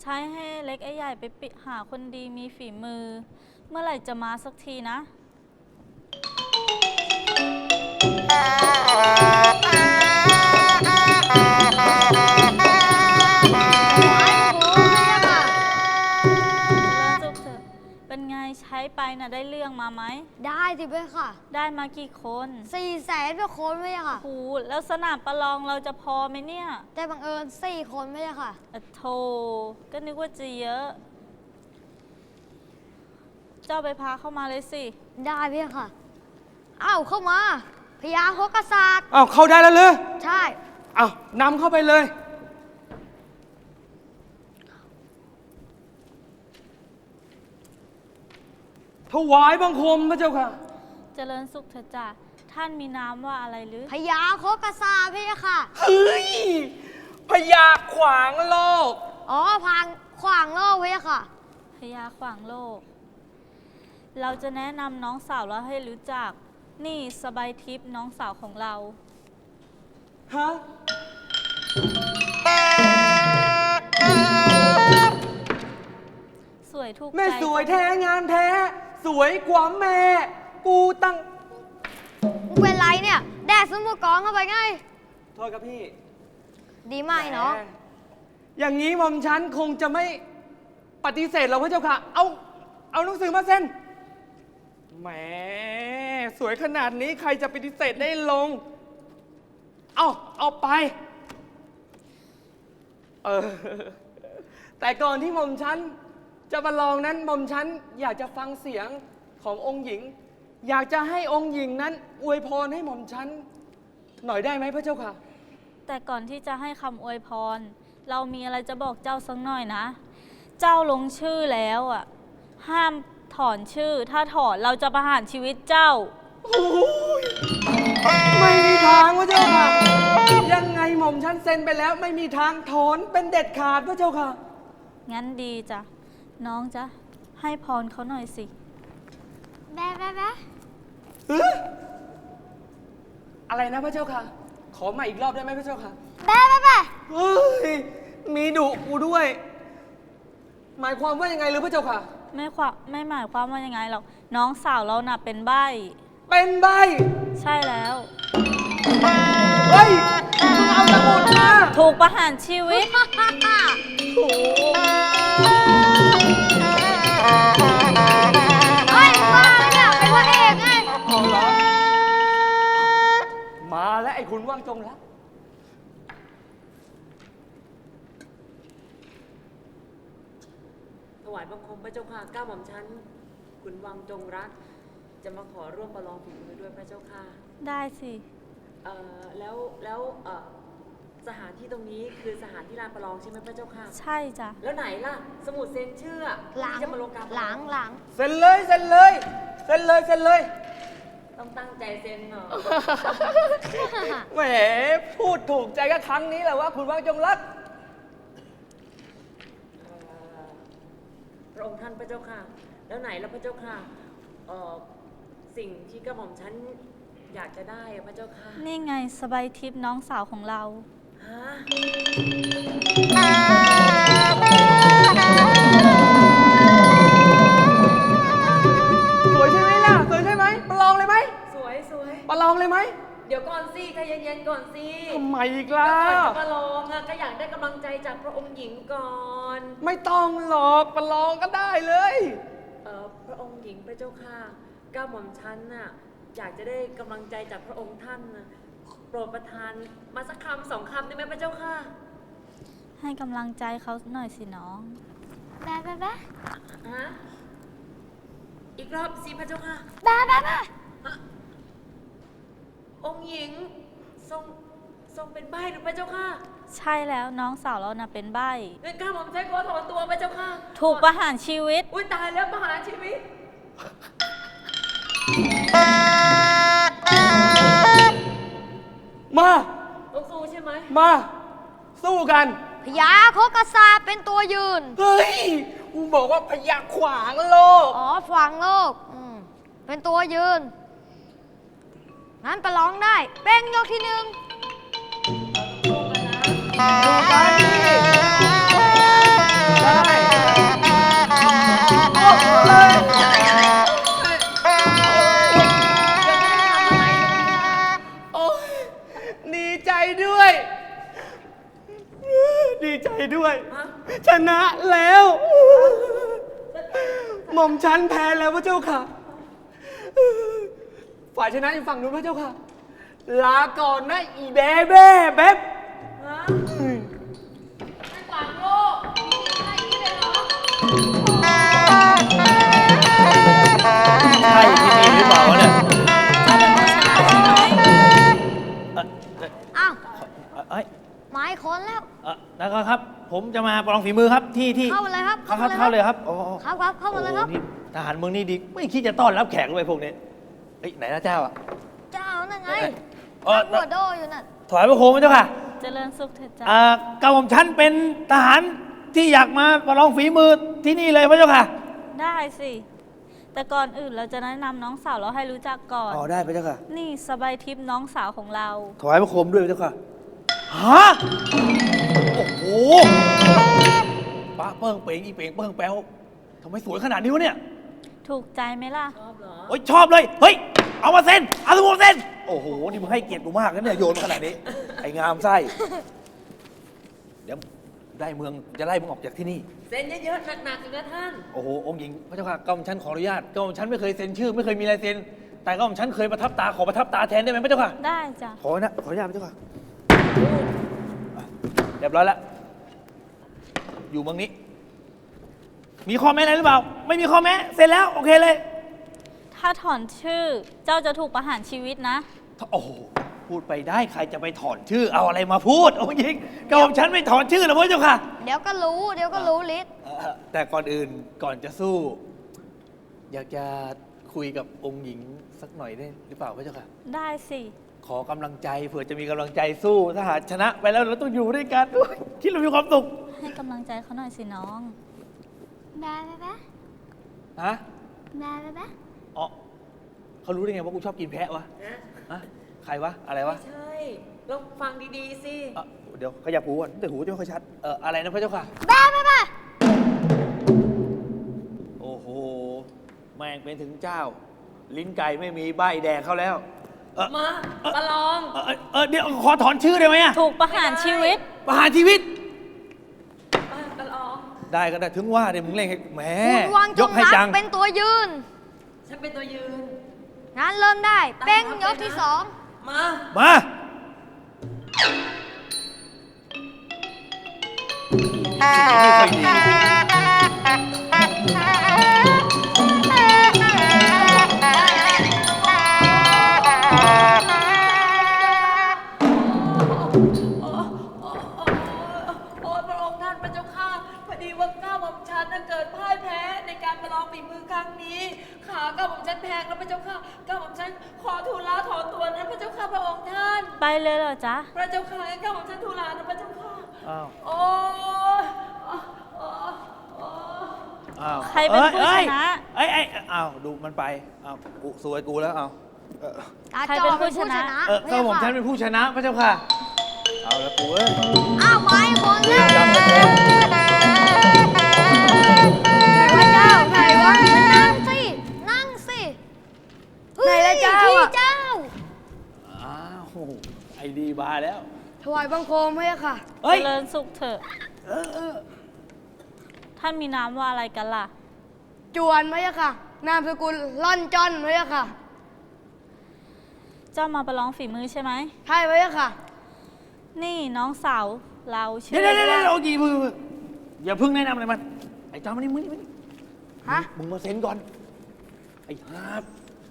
ใช้ให้เล็กไอ้ใหญ่ไปปิหาคนดีมีฝีมือ เมื่อไหร่จะมาสักทีนะเจ ช้ไปน่ะได้เรื่องมาไหม ได้สิเพื่อนค่ะได้มากี่คนสี่แสนเพื่อคนไม่ใช่ค่ะหูแล้วสนามประลองเราจะพอไหมเนี่ย แต่บังเอิญสี่คนไม่ใช่ค่ะ อะโทก็นึกว่าจะเยอะ เจ้าไปพาเข้ามาเลยสิ ได้เพื่อนค่ะ เอ้าเข้ามาพญาโคกษาตร์อ้าวเข้าได้แล้วเลยใช่ อ้าวนำเข้าไปเลย ถวายบังคมพระเจ้าค่ะ เจริญสุขเถอะจ้ะท่านมีนามว่าอะไรหรือ พญาโคกษาตร์พี่ค่ะ เฮ้ยพญาขวางโลก อ๋อพังขวางโลกพี่ค่ะ พญาขวางโลก เราจะแนะนำน้องสาวเราให้รู้จัก นี่สบายทิพย์น้องสาวของเรา ฮะ สวยถูกใจแม่สวยแท้งามแท้ สวยกว่าแม่ กูตั้ง มึงเป็นไรเนี่ย แดดสมุกองเข้าไปไง โทษครับพี่ดีไหมเนาะแหมอย่างนี้หม่อมฉันคงจะไม่ปฏิเสธหรอกพระเจ้าค่ะ เอา เอาหนังสือมาเซ็น แหม สวยขนาดนี้ใครจะปฏิเสธได้ลง เอาเอาไป เออ แต่ก่อนที่หม่อมฉัน จะมาลองนั้นหม่อมฉันอยากจะฟังเสียงขององค์หญิง อยากจะให้องค์หญิงนั้น อวยพรให้หม่อมฉันหน่อยได้ไหมพระเจ้าค่ะ แต่ก่อนที่จะให้คำอวยพร เรามีอะไรจะบอกเจ้าสักหน่อยนะ เจ้าลงชื่อแล้วอะ ห้ามถอนชื่อ ถ้าถอนเราจะประหารชีวิตเจ้า โอ้ยไม่มีทางพระเจ้าค่ะ ยังไงหม่อมฉันเซ็นไปแล้ว ไม่มีทางถอนเป็นเด็ดขาดพระเจ้าค่ะ งั้นดีจ้ะ น้องจ๊ะ ให้พรเขาหน่อยสิ แบ๊ะแบ๊ะแบ๊ะเอ้ออะไรนะพระเจ้าค่ะ ขอมาอีกรอบได้ไหมพระเจ้าค่ะ แบ๊ะแบ๊ะแบ๊ะเฮ้ย มีดุกูด้วย หมายความว่ายังไงหรือพระเจ้าค่ะ ไม่ความไม่หมายความว่ายังไงหรอก น้องสาวเราน่ะเป็นใบ้ เป็นใบ ใช่แล้ว เฮ้ยมึงเอาสมุดมาถูกประหารชีวิต โอ้โห วไอ้คุณว่างจงรัก ถวายบังคมพระเจ้าค่ะก้าวหม่อมชั้นขุนวังจงรัก จะมาขอร่วมประลองฝีมือด้วยพระเจ้าค่ะได้สิ เอ่อแล้วแล้วเอ่อสถานที่ตรงนี้คือสถานที่ลานประลองใช่ไหมพระเจ้าค่ะ ใช่จ้ะแล้วไหนล่ะ สมุดเซ็นชื่อหลังที่จะมาลงการประหอลังหลัง เซ็นเลย เซ็นเลย เซ็นเลย เซ็นเลย ต้องตั้งใจเซ็นเหรอแหมพูดถูกใจก็ครั้งนี้แหละว่า คุณว่างจงรักเอ่อพระองค์ท่านพระเจ้าค่ะ แล้วไหนล่ะพระเจ้าค่ะเอ่อสิ่งที่กระหม่อมชั้นอยากจะได้อะพระเจ้าค่ะนี่ไงสบายทิพย์น้องสาวของเรา ฮะ ลองเลยไหมเดี๋ยวก่อนสิใจเย็นๆก่อนสิทำไมอีกก็ล่ะ ก่อนจะมาลองอะก็อยากได้กำลังใจจากพระองค์หญิงก่อน ไม่ต้องหรอกประลองก็ได้เลย เออพระองค์หญิงพระเจ้าค่ะก้าวหม่อมชั้นน่ะอยากจะได้กำลังใจจากพระองค์ท่านน่ะโปรดประทานมาสักคำสองคำได้ไหมพระเจ้าค่ะ ให้กำลังใจเขาหน่อยสิน้องแบ๊ะแบ๊ะแบ๊ะฮะ อีกรอบสิพระเจ้าค่ะแบ๊ะแบ๊ะแบ๊ะ องค์หญิงทรงทรงเป็นใบ้หรือพระเจ้าค่ะใช่แล้วน้องสาวเราน่ะเป็นใบ้เงินก้าวหม่อมชั้นขอถอนตัวพระเจ้าค่ะถูกประหารชีวิต อุ้ยตายแล้วประหารชีวิต มา ต้องสู้ใช่ไหมมา สู้กัน พญาโคกษาตร์เป็นตัวยืน เฮ้ย กูบอกว่าพยาขวางโลก อ๋อฝังโลกอืมเป็นตัวยืน งั้นประลองได้ เป้งยกที่หนึ่งดูกันได้โอ้โหเลยโอ้ยดีใจด้วย ดีใจด้วย ชนะแล้ว หม่อมชันแพ้แล้วพระเจ้าค่ะ ฝ่ายชนะอยู่ฝั่งนู้นพระเจ้าค่ะ ลาก่อนนะอีเบเบ้เบ๊บฮะใช่ที่นี่หรือเปล่าวะเนี่ยเจ้าเป็นผู้ชนะใช่ไหมอ้าวเอ้ยหมายคนแล้ว เอ่อแล้วก็ครับ ผมจะมาประลองฝีมือครับที่ที่เข้ามาเลยครับเข้าเข้าเข้ามาเลยครับ เข้าเลยครับโอ้โหครับครับเข้ามาเลยครับ โอ้โหนี่ทหารเมืองนี่ดี ไม่คิดจะต้อนรับแขกเลยพวกนี้ เอ้ยไหนนะเจ้าอะ เจ้านั่นไงเออ นั่งหัวโดอยู่นั่นถอยพระโคมพระเจ้าค่ะเจริญสุขเถิดจ้าอ่ากระหม่อมชั้นเป็นทหารที่อยากมาประลองฝีมือที่นี่เลยพระเจ้าค่ะ ได้สิ แต่ก่อนอื่นเราจะแนะนำน้องสาวเราให้รู้จักก่อน อ๋อได้พระเจ้าค่ะ นี่สบายทิพย์น้องสาวของเรา ถวายพระโคมด้วยพระเจ้าค่ะ ฮะ โอ้โหป้าเปิ้งเป่งอีเป่งเปิ้งแป๊วทำไมสวยขนาดนี้วะเนี่ย ถูกใจไหมล่ะชอบเหรอโอ้ยชอบเลย เฮ้ย เอามาเซ็น เอาสมุดมาเซ็น โอ้โห นี่มึงให้เกียรติกูมากนะเนี่ยโยนมาขนาดนี้ ไอ้งามไส้ เดี๋ยวได้เมืองจะไล่มึงออกจากที่นี่ เซ็นเยอะๆหนักๆเลยนะท่าน โอ้โห องค์หญิงพระเจ้าค่ะก้าผมชั้นขออนุญาตก้าผมชั้นไม่เคยเซ็นชื่อไม่เคยมีลายเซ็น แต่ก้าผมชั้นเคยประทับตาขอประทับตาแทนได้ไหมพระเจ้าค่ะ ได้จ้ะ ขอนะ ขออนุญาตพระเจ้าค่ะอะเรียบร้อยแล้ว อยู่เมืองนี้ มีข้อแม้อะไรหรือเปล่า ไม่มีข้อแม้เซ็นแล้ว โอเคเลย ถ้าถอนชื่อเจ้าจะถูกประหารชีวิตนะ โอ้โห พูดไปได้ใครจะไปถอนชื่อ เอาอะไรมาพูด องค์หญิงก้าผมชั้นไม่ถอนชื่อหรอกพระเจ้าค่ะ เดี๋ยวก็รู้ เดี๋ยวก็รู้ลิศเอ่อแต่ก่อนอื่นก่อนจะสู้ อยากจะคุยกับองค์หญิงสักหน่อยได้หรือเปล่าพระเจ้าค่ะ ได้สิ ขอกำลังใจเผื่อจะมีกำลังใจสู้ถ้าหากชนะไปแล้วเราต้องอยู่ด้วยกันอุ๊ยคิดเรามีความสุข ให้กำลังใจเขาหน่อยสิน้อง แบ๊ะแบ๊ะฮะแบ๊ะแบ๊ะอ๋อเขารู้ได้ไงว่ากูชอบกินแพะวะนะฮะใครวะ อะไรวะไม่ใช่ลองฟังดีๆสิอะเดี๋ยวขยับหูก่อนแต่หูจะไม่ค่อยชัด เอออะไรนะพระเจ้าค่ะแบ๊ะแบ๊ะแบ๊ะโอ้โห แม่งเป็นถึงเจ้า ลิ้นไก่ไม่มีใบแดงเขาแล้ว เออมาประลอง เออเออเออเดี๋ยวขอถอนชื่อได้ไหมอะถูกประหารชีวิต ประหารชีวิตมาประลอง ได้ก็ได้ ถึงว่าเดี๋ยวมึงเล่นให้แหมคุณวางจยงกให้รัจักง เป็นตัวยืน ฉันเป็นตัวยืน งั้นเริ่มได้ ตั้งเป้งรับยกเลยนะที่สองมา มา ไม่ค่อยดี ไปเลยเหรอจ๊ะ พระเจ้าข้าให้ก้าวของฉันทูลลานะพระเจ้าข้าอ้าว โอ้ยโอ้ยโอ้ยโอ้ยอ้าวใครเป็นผู้ชนะ เอ้ยเอ้ยเอ้ยอ้าว ดูมันไป อ้าว กูสวยกูแล้วอ้าวเออตาใครจอเป็นเป็นผู้ผู้ชชนะนะ เออก็ผมฉันเป็นผู้ชนะพระเจ้าค่ะ เอาละกูเอ้ย อ้าวไม้คนแล้วจำกันเถอ ไอ้ดีบาแล้ว ถวายบังคมให้ค่ะ เฮ้ย เจริญสุขเถอะ เออเออท่านมีนามว่าอะไรกันล่ะ จวนไหมค่ะ นามสกุลล่อนจอนไหมค่ะ เจ้ามาประลองฝีมือใช่ไหม ใช่ไหมค่ะ นี่น้องสาวเราชื่เดี๋ยวอเดี๋ยวเดี๋ยวว่าเดี๋ยวโอ้ยมึงมึงอย่าเพิ่งแนะนำอะไรมัน ไอ้จอมมันนี่มึงนี่มึงนี่ฮะ มึงมาเซ็นก่อน ไอ้ฮาบ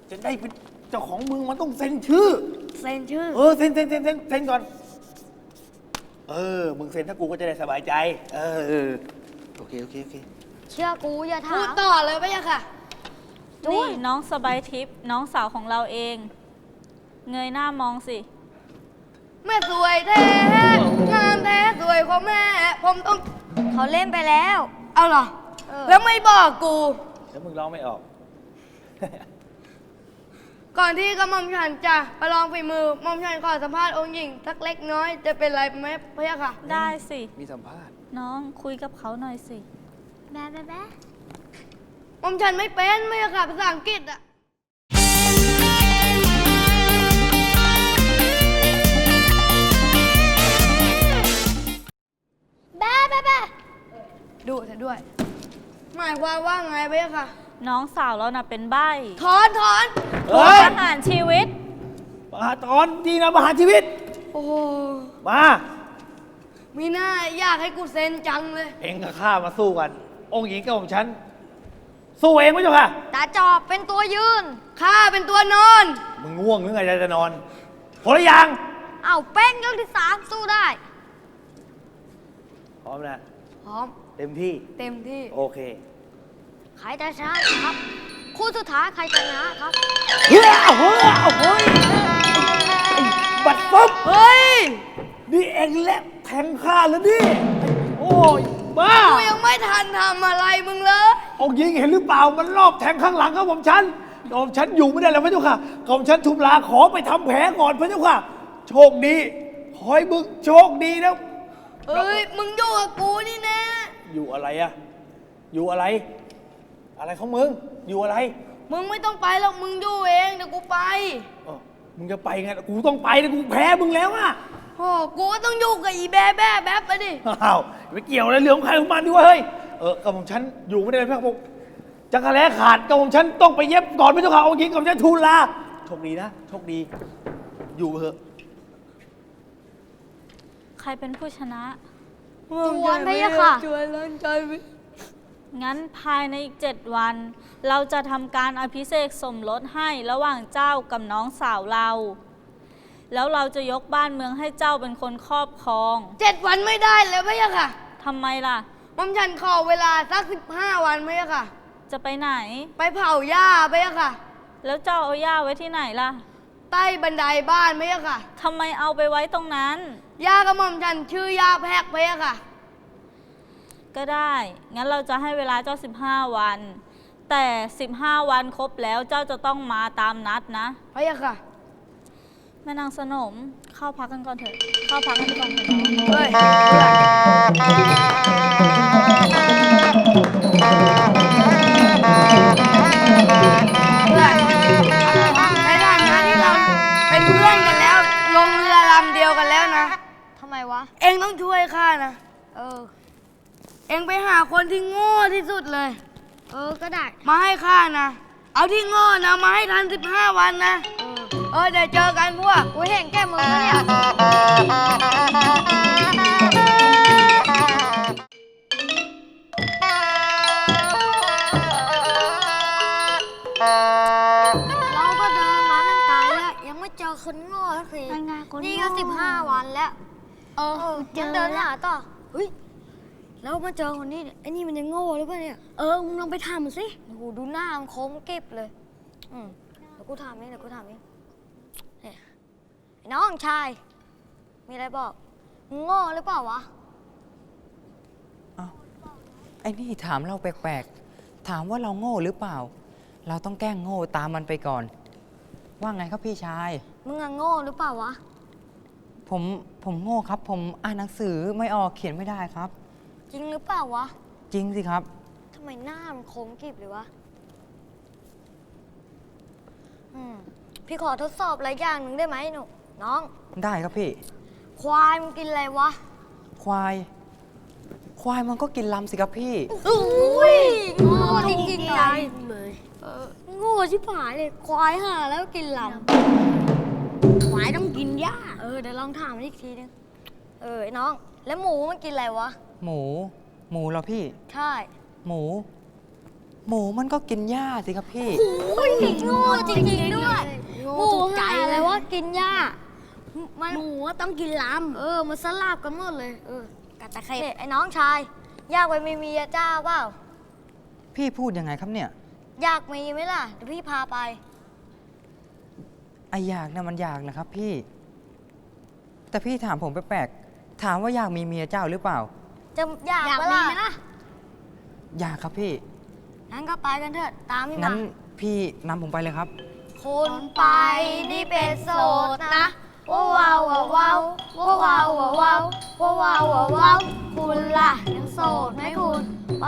จะได้เป็น เจ้าของมึงมันต้องเซ็นชื่อ เซ็นชื่อ เออเซ็นเซ็นเซ็นเซ็นเซ็นก่อน เออ มึงเซ็นถ้ากูก็จะได้สบายใจ เออเออโอเค โอเค โอเค เชื่อกูอย่าถามพูดต่อเลยไหมค่ะนี่น้องสบายทิพย์น้องสาวของเราเอง เงยหน้ามองสิ แม่สวยแท้งามแท้สวยกว่าแม่ ผมต้อง เขาเล่นไปแล้ว เอาเหรอแล้วไม่บอกกู แล้วมึงร้องไม่ออก ก่อนที่กระหม่อมฉันจะประลองฝีมือหม่อมฉันขอสัมภาษณ์องค์หญิงสักเล็กน้อยจะเป็นไรไหมพะยะค่ะ ได้สิ มีสัมภาษณ์ น้องคุยกับเขาหน่อยสิ แบ๊ะแบ๊ะแบ๊ะหม่อมฉันไม่เป็นพะยะค่ะภาษาอังกฤษอะแบ๊ะแบ๊ะแบ๊ะดูเธอด้วย หมายความว่าไงพะยะค่ะ น้องสาวเราน่ะเป็นใบ้ถอนถอนเฮ้ย ประหารชีวิต ประหารตอนดีนะประหารชีวิต โอ้โหมามีหน้าอยากให้กูเซ็นจังเลย เองกับข้ามาสู้กัน องค์หญิงกับผมฉัน สู้เองไหมเจ้าค่ะ ตาจอบเป็นตัวยืน ข้าเป็นตัวนอน มึงง่วงหรือไงจะนอนพอหรือยังเอาวเป้งยกที่สามสู้ได้ พร้อมนะ พร้อม เต็มที่ เต็มที่ โอเค ใครจะชนะครับ คู่สุดท้ายใครจะชนะครับ เฮ้ยเอาเฮ้ยเอาเฮ้ยไอ้บัดซบเฮ้ย นี่เองแหละแทงข้าแล้วนี่โอ้ยบ้ากูยังไม่ทันทำอะไรมึงเลย องค์หญิงเห็นหรือเปล่ามันรอบแทงข้างหลังครับผมฉันผมฉันอยู่ไม่ได้แล้วพระเจ้าค่ะผมฉันทุมลาขอไปทำแผลก่อนพระเจ้าค่ะ โชคดีขอให้มึงโชคดีนะเฮ้ย มึงอยู่กับกูนี่นะ อยู่อะไรอะอยู่อะไร อะไรของมึง อยู่อะไรมึงไม่ต้องไปหรอกมึงอยู่เองเดี๋ยวกูไปเออมึงจะไปไง กูต้องไปนะกูแพ้มึงแล้วอะโอ้กูก็ต้องอยู่กับอีแบ๊ะแบ๊ะแบ๊บไปดิอ้าวไม่เกี่ยวอะไรเรื่องของใครของมันดีวะเฮ้ย เออกับผมฉันอยู่ไม่ได้เลยพระผมจักรแล้ขาดกับผมฉันต้องไปเย็บก่อนพระเจ้าค่ะองค์หญิงกับผมฉันทูลลาโชคดีนะโชคดี อยู่เถอะ ใครเป็นผู้ชนะ จวนพะยะค่ะ จวนล้นใจไป งั้นภายในอีกเจ็ดวัน เราจะทำการอภิเษกสมรสให้ระหว่างเจ้ากับน้องสาวเรา แล้วเราจะยกบ้านเมืองให้เจ้าเป็นคนครอบครองเจ็ดวันไม่ได้เลยพะยะค่ะทำไมล่ะมอมฉันขอเวลาสักสิบห้าวันพะยะค่ะ จะไปไหน ไปเผาหญ้าพะยะค่ะ แล้วเจ้าเอาย่าไว้ที่ไหนล่ะใต้บันไดบ้านพะยะค่ะทำไมเอาไปไว้ตรงนั้นย่ากระหม่อมฉันชื่อย่าแพรกพะยะค่ะ ก็ได้ งั้นเราจะให้เวลาเจ้า 15 วัน แต่ 15 วันครบแล้วเจ้าจะต้องมาตามนัดนะพะยะค่ะ แม่นางสนมเข้าพักกันก่อนเถอะ เข้าพักกันก่อนเถอะน้องเฮ้ยเพื่อนในฐานะที่เราเป็นเพื่อนกันแล้ว ลงเรือลำเดียวกันแล้วนะ ทำไมวะ เองต้องช่วยข้านะ เออ เองไปหาคนที่โง่ที่สุดเลย เออก็ได้ มาให้ข้านะ เอาที่โง่นะ มาให้ทัน15วันนะเออเออเดี๋ยวเจอกันพวก กูเห็นแก่มือเนี่ยเราก็เดินมาตั้งไกลแล้วยังไม่เจอคนโง่สักที นี่ก็สิบห้าวันแล้ว เออยังเดินหาต่อเฮ้ย แล้วมาเจอคนนี้เนี่ยไอ้นี่มันยังโง่หรือเปล่าเนี่ย เออ มึงลองไปถามมันสิโอ้โหดูหน้ามันโค้งเก็บเลย อืมเดี๋ยวกูถามเองเดี๋ยวกูถามเองเนี่ยไอ้น้องชาย มีอะไรบอกมึงโง่หรือเปล่าวะ ไอ้นี่ถามเราแปลกๆ ถามว่าเราโง่หรือเปล่า เราต้องแกล้งโง่ตามมันไปก่อน ว่าไงครับพี่ชาย มึงอะโง่หรือเปล่าวะ ผมผมโง่ครับ ผมอ่านหนังสือไม่ออกเขียนไม่ได้ครับ จริงหรือเปล่าวะจริงสิครับ ทำไมหน้ามันโค้งกริบเลยวะอืมพี่ขอทดสอบอะไรอย่างหนึ่งได้ไหมหนูน้อง ได้ครับพี่ ควายมันกินอะไรวะควาย ควายมันก็กินลำสิครับพี่ อุ้ยโง่จริงๆเลยเออโง่ชิบหายเลยควายหาแล้วกินลำควายต้องกินหญ้าเออเดี๋ยวลองถามมันอีกทีนึงเออไอ้น้อง แล้วหมูมันกินอะไรวะ หมู หมูเหรอพี่ ใช่หมู หมูมันก็กินหญ้าสิครับพี่อุ้ยโง่จริงๆด้วยหมูใจเลยว่ากินหญ้ามันหมูต้องกินลำเออ มันสลับกันหมดเลย เออกัตะไคร้ไอ้น้องชายอยากไปมีเมียเจ้าเปล่าพี่พูดยังไงครับเนี่ย อยากมีไหมล่ะเดี๋ยวพี่พาไปไออยากนะมันอยากนะครับพี่ แต่พี่ถามผมแปลกๆถามว่าอยากมีเมียเจ้าหรือเปล่า จะอยากอยากไหมมีไหมล่ะล่ะอยากครับพี่ งั้นก็ไปกันเถอะตามพี่งั้มานพี่นำผมไปเลยครับคนไปนี่เป็นโสดนะว้าวว้าวว้าวว้าวว้าวว้าวว้าวว้าวว้าวคุณล่ะยังโสดไหมคุณไป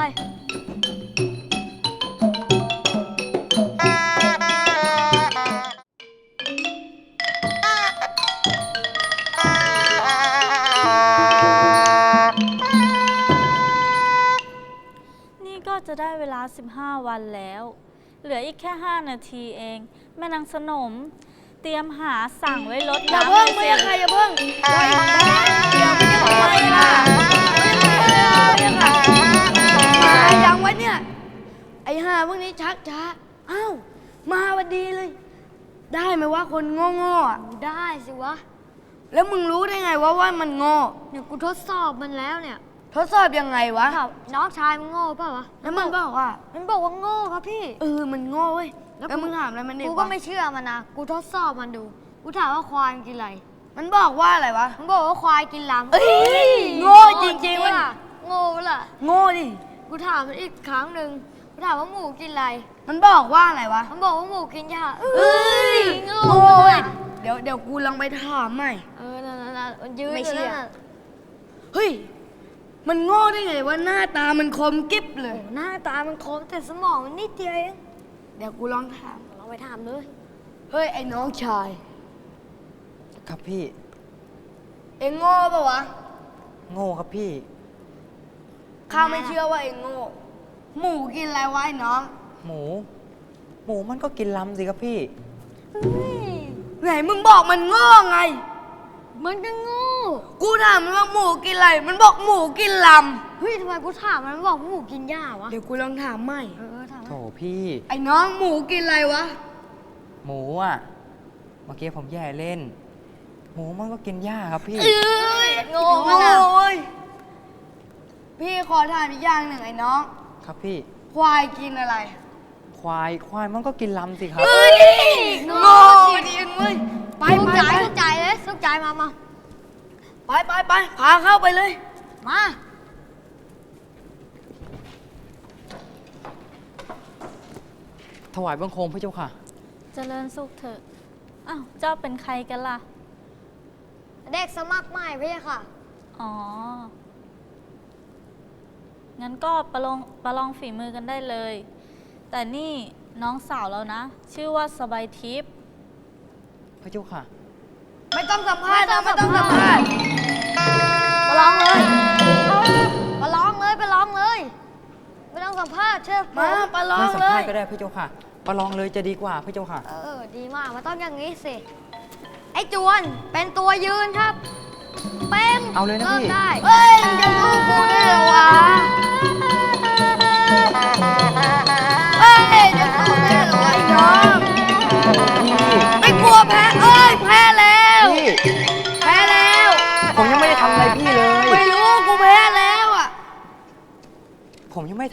า 15 วันแล้ว เหลืออีกแค่ 5 นาทีเอง แม่นางสนม เตรียมหาสั่งไว้รถอย่าน้ำเพิ่งหไม่น่อยใช่สิใครอย่าเพิ่งเดี๋ยวไม่จะทำไมล่ะมายังไว้เนี่ย ไอ้ห่าพวกนี้ชักช้าอ้าวมาวันดีเลย ได้ไหมว่าคนโง่ๆอะได้สิวะ แล้วมึงรู้ได้ไงว่าว่ามันโง่ เนี่ยกูทดสอบมันแล้วเนี่ย ทดสอบยังไงวะ ถามน้องชายมึงโง่เปล่าวะแล้วมันบอกว่า มันบอกว่าโง่ครับพี่ เออ มันโง่เว้ย แล้วแล้วมึงถามอะไรมันเด็กูกก็วะไม่เชื่อมันนะ กูทดสอบมันดู กูถามว่าควายมันกินอะไร มันบอกว่าอะไรวะ มันบอกว่าควายกินลำเอ้ยโง่จริงๆเว้ยล่ะโง่ปะล่ะ โง่ดิ กูถามมันอีกครั้งหนึ่งกูถามว่าหมูกินอะไร มันบอกว่าอะไรวะ มันบอกว่าหมูกินหญ้าเอ้ยโง่โง่เว้เว้ยยเดี๋ยวเดี๋ยวกูลองไปถามใหม่ เออนั่นนั่นนั่นมันยืนไม่อยู่เชื่อนั่นน่ะเฮ้ย มันโง่ได้ไงว่าหน้าตามันคมกิ๊บเลยโอ้หน้าตามันคมแต่สมองมันนิดเดียวเองเดี๋ยวกูลองถามลองไปถามเลย เฮ้ย ไอ้น้องชาย ครับพี่ เอ็งโง่ปะวะ โง่ครับพี่ ข้าไม่เชื่อว่าเอ็งโง่ หมูกินอะไรวะไอ้น้อง หมู หมูมันก็กินลำสิครับพี่ ไหนมึงบอกมันโง่ไง มันก็โง่กูถามมันว่าหมูกินอะไร มันบอกหมูกินลเฮ้ยทำไมกูถามมันมันบอกว่าหมูกินหญ้าวะำเดี๋ยวกูลองถามใหม่ เออถามโถพี่ ไอ้น้องหมูกินอะไรวะ หมูอะ เมื่อกี้ผมแย่เล่น หมูมันก็กินหญ้าครับพี่เอ้ยโง่โง่มากเว้ยพี่ขอถามอีกอย่างหนึ่งไอ้น้อง ครับพี่ ควายกินอะไรควายควายมันก็กินลำสิครับเฮ้ยโง่จริงเว้ย ไปสุกไปใจไปสุกใจเลยสุกใจมามาไปไปไปพาเข้าไปเลย มาถวายบังคมพระเจ้าค่ะ เจริญสุขเถอะอ้าวเจ้าเป็นใครกันล่ะ เด็กสมัครใหม่พี่ค่ะ อ๋อ งั้นก็ประลองประลองฝีมือกันได้เลย แต่นี่น้องสาวเรานะ ชื่อว่าสบายทิพย์ พระเจ้าค่ะ ไม่ต้องสัมภาษณ์นะไม่ต้องสัมภาษณ์มาลองเลย มาลองเลยไปลองเลย ไม่ต้องสัมภาษณ์เชื่อผมมาประลอไม่งสัมเลภาษยณ์ก็ได้พระเจ้าค่ะ ประลองเลยจะดีกว่าพระเจ้าค่ะ เออดีมากมันต้องอย่างนี้สิไอ้จวนเป็นตัวยืนครับ เป็นเอาเลยนะริ่มพี่ได้ เฮ้ยมึงจะสู้กูได้เหรอวะ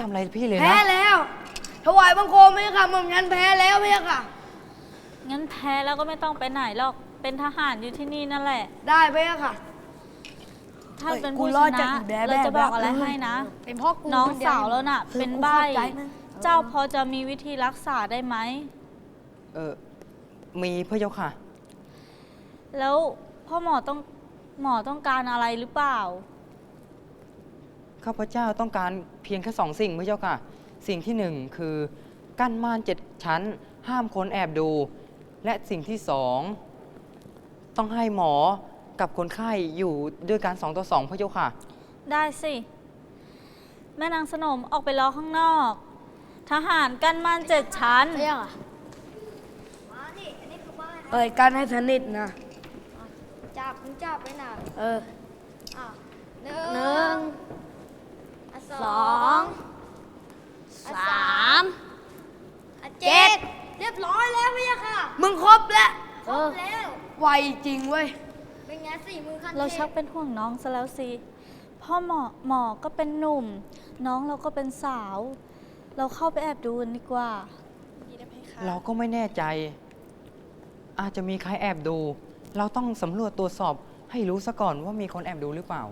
ทำอะไรพี่เลยแพ้นะ แล้ว ถวายบังคมไหมค่ะผมงั้นแพ้แล้วไหมค่ะ งั้นแพ้แล้วก็ไม่ต้องไปไหนหรอก เป็นทหารอยู่ที่นี่นั่นแหละ ได้ไหมค่ะ ถ้าเอ้ยเป็นกูผู้รชอดจากนะอีแบ๊เราจะบอกอะไรแบบให้นะ เป็นพ่อกูน้องคเดียสาวแล้วน่ะ คือเป็นกูใบเข้าใจนะ เจ้าพอจะมีวิธีรักษาได้ไหม เออ มีพระเจ้าค่ะ แล้วพ่อหมอต้องหมอต้องการอะไรหรือเปล่า ข้าพเจ้าต้องการเพียงแค่สองสิ่งพระเจ้าค่ะ สิ่งที่หนึ่งคือกั้นม่านเจ็ดชั้น ห้ามคนแอบดู และสิ่งที่สองต้องให้หมอกับคนไข้อยู่ด้วยการสองต่อสองพระเจ้าค่ะ ได้สิ แม่นางสนมออกไปรอข้างนอก ทหารกันม่านเจ็ดชั้นเรียกอะมานี่อันนี้คือบ้านเอ้ยกันให้สนิทนะ จับมึงจับไปหนาเออ อะหนึ่หนึ่งอะ สสอองงอะสามอะเจ็ดเรียบร้อยแล้วพี่ค่ะ มึงครบแล้วครบแล้ว ไวจริงเว้ย เป็นไงสี่มือขั้นเราทพชักเป็นห่วงน้องซะแล้วสิพ่อหมอหมอก็เป็นหนุ่ม น้องเราก็เป็นสาว เราเข้าไปแอบดูกันดีกว่า เราก็ไม่แน่ใจ อาจจะมีใครแอบดู เราต้องสำรวจตรวจสอบให้รู้ซะก่อนว่ามีคนแอบดูหรือเปล่า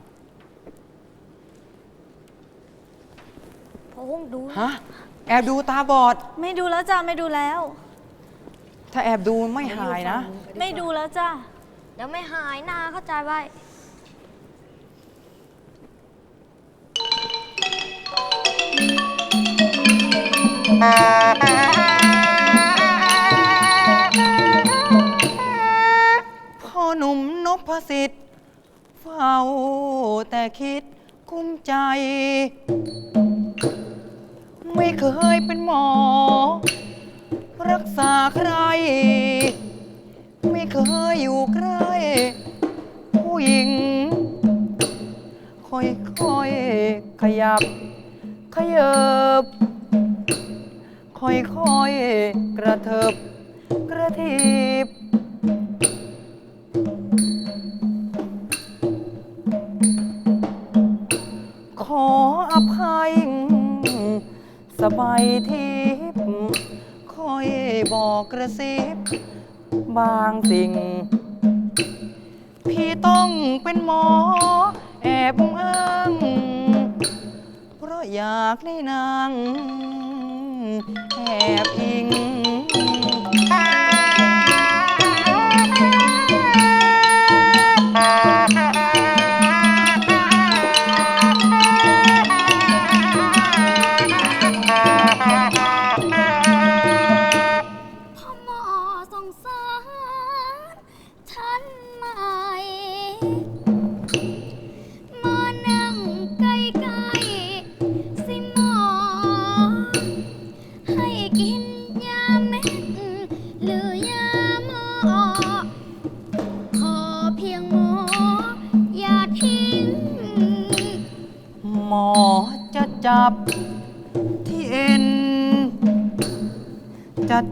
พอห้องดู ฮะ แอบดูตาบอด ไม่ดูแล้วจ้ะไม่ดูแล้ว ถ้าแอบดูไม่หายนะ ไม่ดูแล้วจ้ะเดี๋ยวไม่หายนาเข้าใจไว้พ่อหนุ่มนพสิทธิ์เฝ้าแต่คิดกุ้มใจ ไม่เคยเป็นหมอ รักษาใคร ไม่เคยอยู่ใกล้ ผู้หญิง ค่อยๆขยับ ขยับ ค่อยๆกระเถิบ กระทิบขอ บายทิพย์คอยบอกกระซิบบางสิ่ง พี่ต้องเป็นหมอ แอบอ้างเพราะอยากได้นางแอบอิง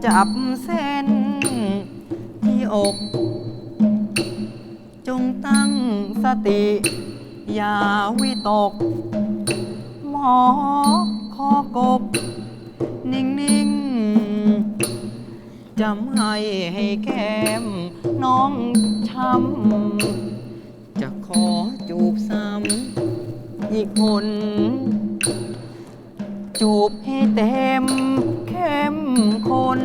จับเส้นที่อก จงตั้งสติ อย่าวิตก หมอคอกบ นิ่ง ๆจะไม่ให้แก้ม น้องช้ำจะขอจูบซ้ำอีกคน จูบให้เต็ม มข้น